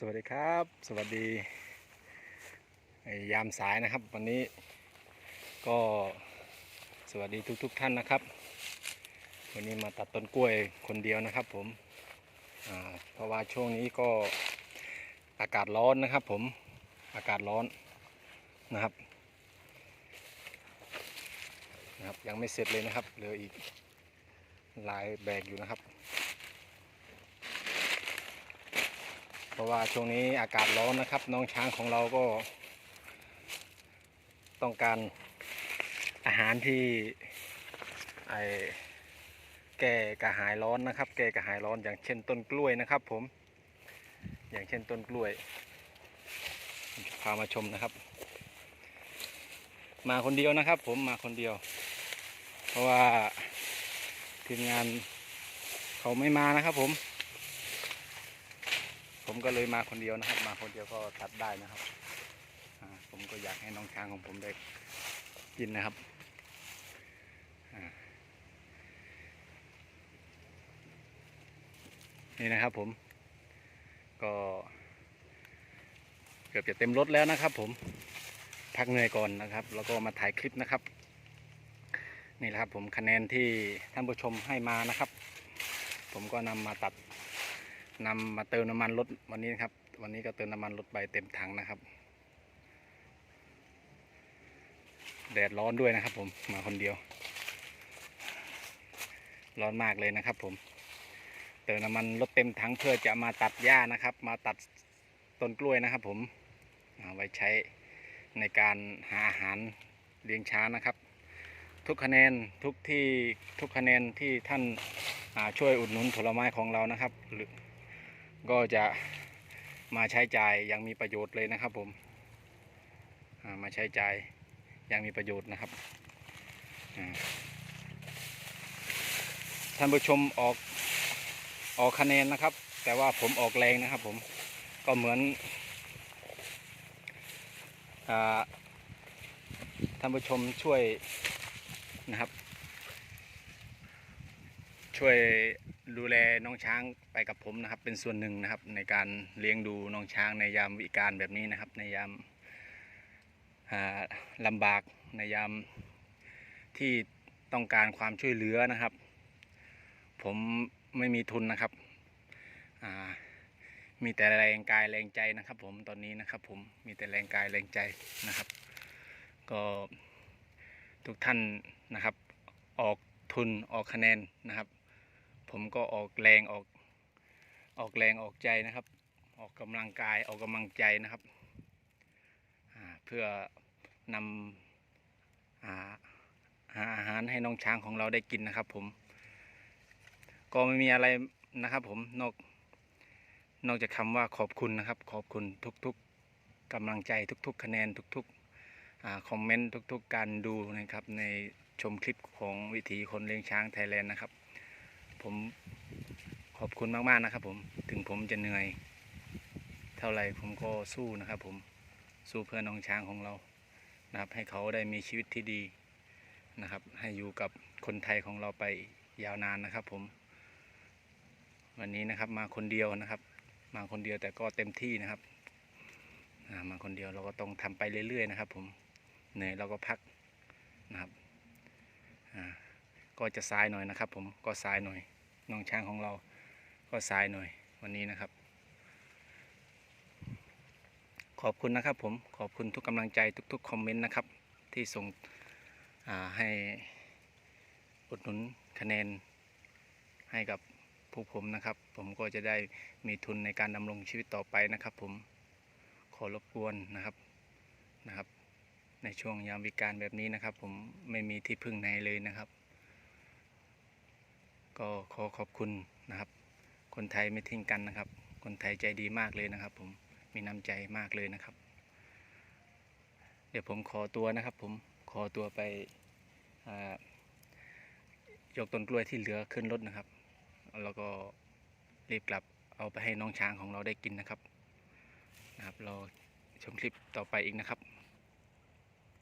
สวัสดีครับ สวัสดียามสายนะครับ วันนี้ก็สวัสดีทุกๆทท่านนะครับ วันนี้มาตัดต้นกล้วยคนเดียวนะครับผมเพราะว่าช่วงนี้ก็อากาศร้อนนะครับ ผมอากาศร้อนนะครับนะครับ ยังไม่เสร็จเลยนะครับเหลืออีกหลายแบกอยู่นะครับ เพราะว่าช่วงนี้อากาศร้อนนะครับ น้องช้างของเราก็ ต้องการอาหารที่ไอแก้กระหายร้อนนะครับ แก้กระหายร้อนอย่างเช่นต้นกล้วยนะครับ ผม อย่างเช่นต้นกล้วยพามาชมนะครับ มาคนเดียวนะครับ ผมมาคนเดียว เพราะว่าทีมงานเขาไม่มานะครับผม ผมก็เลยมาคนเดียวนะครับ มาคนเดียวก็ตัดได้นะครับผมก็อยากให้น้องช้างของผมได้กินนะครับนี่นะครับผม ก็ เกือบจะเต็มรถแล้วนะครับ ผมพักเหนื่อยก่อนนะครับ แล้วก็มาถ่ายคลิปนะครับ นี่แหละครับผมคะแนนที่ท่านผู้ชมให้มานะครับ ผมก็นำมาตัด นำมาเติมน้ำมันรถวันนี้นะครับ วันนี้ก็เติมน้ำมันรถไปเต็มถังนะครับ แดดร้อนด้วยนะครับ ผมมาคนเดียว ร้อนมากเลยนะครับ ผม เติมน้ำมันรถเต็มถังเพื่อจะมาตัดหญ้านะครับ มาตัดต้นกล้วยนะครับ ผมเอาไว้ใช้ในการหาอาหารเลี้ยงช้างนะครับ ทุกคะแนนทุกที่ทุกคะแนนที่ท่านช่วยอุดหนุนผลไม้ของเรานะครับหรือ ก็จะมาใช้จ่ายอย่างมีประโยชน์เลยนะครับ ผมมาใช้จ่ายอย่างมีประโยชน์นะครับท่านผู้ชมออกออกคะแนนนะครับ แต่ว่าผมออกแรงนะครับ ผมก็เหมือนอท่านผู้ชมช่วยนะครับ ช่วย ดูแลน้องช้างไปกับผมนะครับ เป็นส่วนหนึ่งนะครับ ในการเลี้ยงดูน้องช้างในยามวิการแบบนี้นะครับ ในยามอ่าลำบากในยามที่ต้องการความช่วยเหลือนะครับ ผมไม่มีทุนนะครับมีแต่แรงกายแรงใจนะครับ ผมตอนนี้นะครับ ผมมีแต่แรงกายแรงใจนะครับ ก็ทุกท่านนะครับ ออกทุนออกคะแนนนะครับ ผมก็ออกแรงออกออกแรงออกใจนะครับ ออกกำลังกายออกกำลังใจนะครับ เพื่อนำอาหาอาหารให้น้องช้างของเราได้กินนะครับ ผม ก็ไม่มีอะไรนะครับ ผมนอกนอกจากคำว่าขอบคุณนะครับ ขอบคุณทุกๆกำลังใจทุก ๆ คะแนนทุกๆคอมเมนต์ทุก ๆ การดูนะครับ ในชมคลิปของวิถีคนเลี้ยงช้างไทยแลนด์นะครับ ผมขอบคุณมากๆนะครับ ผมถึงผมจะเหนื่อย เท่าไหร่ผมก็สู้นะครับ ผมสู้เพื่อน้องช้างของเรานะครับ ให้เขาได้มีชีวิตที่ดีนะครับ ให้อยู่กับคนไทยของเราไปยาวนานนะครับ ผม วันนี้นะครับมาคนเดียวนะครับ มาคนเดียวแต่ก็เต็มที่นะครับมาคนเดียวเราก็ต้องทำไปเรื่อยๆนะครับ ผมเหนื่อยเราก็พักนะครับอ่า ก็จะซ้ายหน่อยนะครับ ผมก็ซ้ายหน่อยน้องช้างของเรา ก็ซ้ายหน่อยวันนี้นะครับ ขอบคุณนะครับผมขอบคุณทุกกำลังใจทุกๆคอมเมนต์นะครับที่ส่งให้อุดหนุนคะแนนให้กับผู้ผมนะครับ ผมก็จะได้มีทุนในการดำรงชีวิตต่อไปนะครับ ผมขอรบกวนนะครับนะครับ ในช่วงยามวิการแบบนี้นะครับ ผมไม่มีที่พึ่งไหนเลยนะครับ ก็ขอขอบคุณนะครับ คนไทยไม่ทิ้งกันนะครับ คนไทยใจดีมากเลยนะครับ ผมมีน้ำใจมากเลยนะครับ เดี๋ยวผมขอตัวนะครับ ผมขอตัวไปยกต้นกล้วยที่เหลือขึ้นรถนะครับ แล้วก็รีบกลับเอาไปให้น้องช้างของเราได้กินนะครับนะครับ เราชมคลิปต่อไปอีกนะครับ